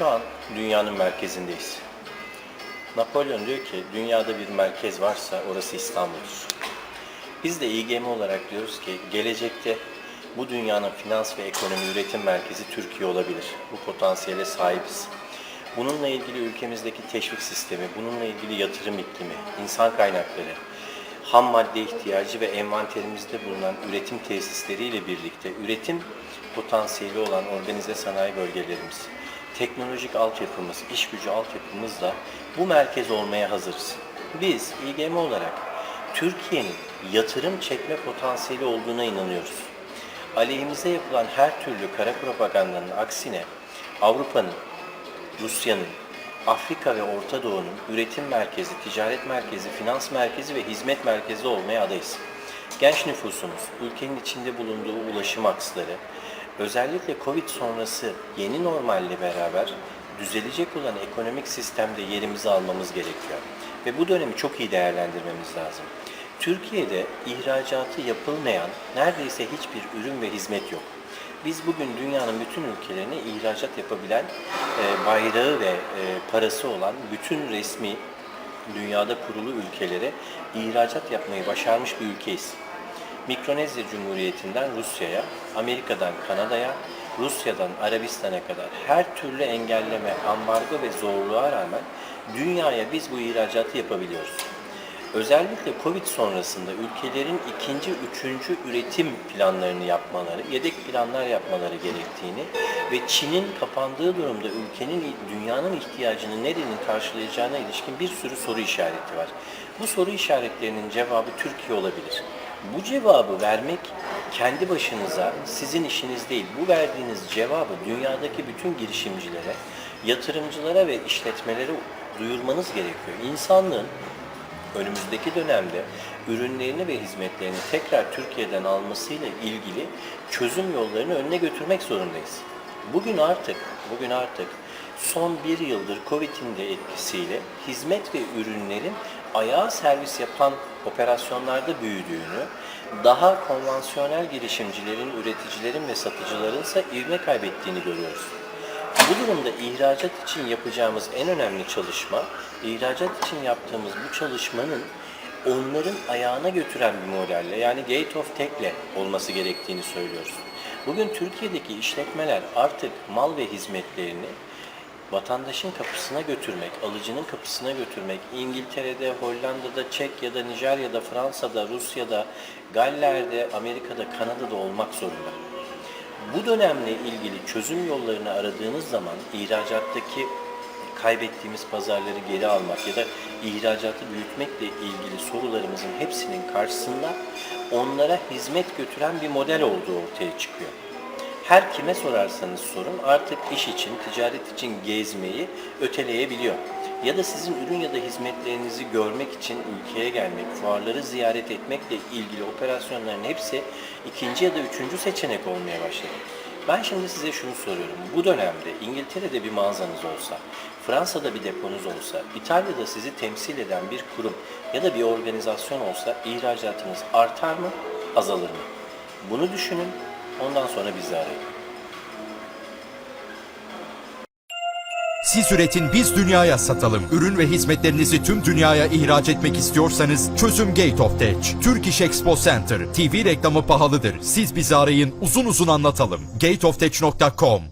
şu an dünyanın merkezindeyiz. Napolyon diyor ki dünyada bir merkez varsa orası İstanbul'dur. Biz de İGM olarak diyoruz ki gelecekte bu dünyanın finans ve ekonomi üretim merkezi Türkiye olabilir. Bu potansiyele sahibiz. Bununla ilgili ülkemizdeki teşvik sistemi, bununla ilgili yatırım iklimi, insan kaynakları, ham madde ihtiyacı ve envanterimizde bulunan üretim tesisleriyle birlikte üretim potansiyeli olan organize sanayi bölgelerimiz, teknolojik altyapımız, iş gücü altyapımızla bu merkez olmaya hazırız. Biz İGM olarak Türkiye'nin yatırım çekme potansiyeli olduğuna inanıyoruz. Aleyhimize yapılan her türlü kara propagandanın aksine Avrupa'nın, Rusya'nın, Afrika ve Orta Doğu'nun üretim merkezi, ticaret merkezi, finans merkezi ve hizmet merkezi olmaya adayız. Genç nüfusumuz, ülkenin içinde bulunduğu ulaşım aksları, özellikle Covid sonrası yeni normalle beraber düzelecek olan ekonomik sistemde yerimizi almamız gerekiyor. Ve bu dönemi çok iyi değerlendirmemiz lazım. Türkiye'de ihracatı yapılmayan neredeyse hiçbir ürün ve hizmet yok. Biz bugün dünyanın bütün ülkelerine ihracat yapabilen e, bayrağı ve e, parası olan bütün resmi dünyada kurulu ülkelere ihracat yapmayı başarmış bir ülkeyiz. Mikronezya Cumhuriyeti'nden Rusya'ya, Amerika'dan Kanada'ya, Rusya'dan Arabistan'a kadar her türlü engelleme, ambargo ve zorluğa rağmen dünyaya biz bu ihracatı yapabiliyoruz. Özellikle Covid sonrasında ülkelerin ikinci, üçüncü üretim planlarını yapmaları, yedek planlar yapmaları gerektiğini ve Çin'in kapandığı durumda ülkenin, dünyanın ihtiyacını nerenin karşılayacağına ilişkin bir sürü soru işareti var. Bu soru işaretlerinin cevabı Türkiye olabilir. Bu cevabı vermek kendi başınıza sizin işiniz değil. Bu verdiğiniz cevabı dünyadaki bütün girişimcilere, yatırımcılara ve işletmelere duyurmanız gerekiyor. İnsanlığın önümüzdeki dönemde ürünlerini ve hizmetlerini tekrar Türkiye'den almasıyla ilgili çözüm yollarını önüne götürmek zorundayız. Bugün artık, bugün artık son bir yıldır Covid'in de etkisiyle hizmet ve ürünlerin ayağa servis yapan operasyonlarda büyüdüğünü, daha konvansiyonel girişimcilerin, üreticilerin ve satıcıların ise ivme kaybettiğini görüyoruz. Bu durumda ihracat için yapacağımız en önemli çalışma, ihracat için yaptığımız bu çalışmanın onların ayağına götüren bir modelle yani Gate of Tech'le olması gerektiğini söylüyoruz. Bugün Türkiye'deki işletmeler artık mal ve hizmetlerini vatandaşın kapısına götürmek, alıcının kapısına götürmek, İngiltere'de, Hollanda'da, Çekya'da, Nijerya'da, Fransa'da, Rusya'da, Galler'de, Amerika'da, Kanada'da olmak zorunda. Bu dönemle ilgili çözüm yollarını aradığınız zaman ihracattaki kaybettiğimiz pazarları geri almak ya da ihracatı büyütmekle ilgili sorularımızın hepsinin karşısında onlara hizmet götüren bir model olduğu ortaya çıkıyor. Her kime sorarsanız sorun artık iş için, ticaret için gezmeyi öteleyebiliyor. Ya da sizin ürün ya da hizmetlerinizi görmek için ülkeye gelmek, fuarları ziyaret etmekle ilgili operasyonların hepsi ikinci ya da üçüncü seçenek olmaya başladı. Ben şimdi size şunu soruyorum. Bu dönemde İngiltere'de bir mağazanız olsa, Fransa'da bir deponuz olsa, İtalya'da sizi temsil eden bir kurum ya da bir organizasyon olsa ihracatınız artar mı, azalır mı? Bunu düşünün, ondan sonra bizi arayın. Siz üretin biz dünyaya satalım. Ürün ve hizmetlerinizi tüm dünyaya ihraç etmek istiyorsanız çözüm Gate of Tech. Türk Expo Center. TV reklamı pahalıdır. Siz bizi arayın uzun uzun anlatalım. gateoftech.com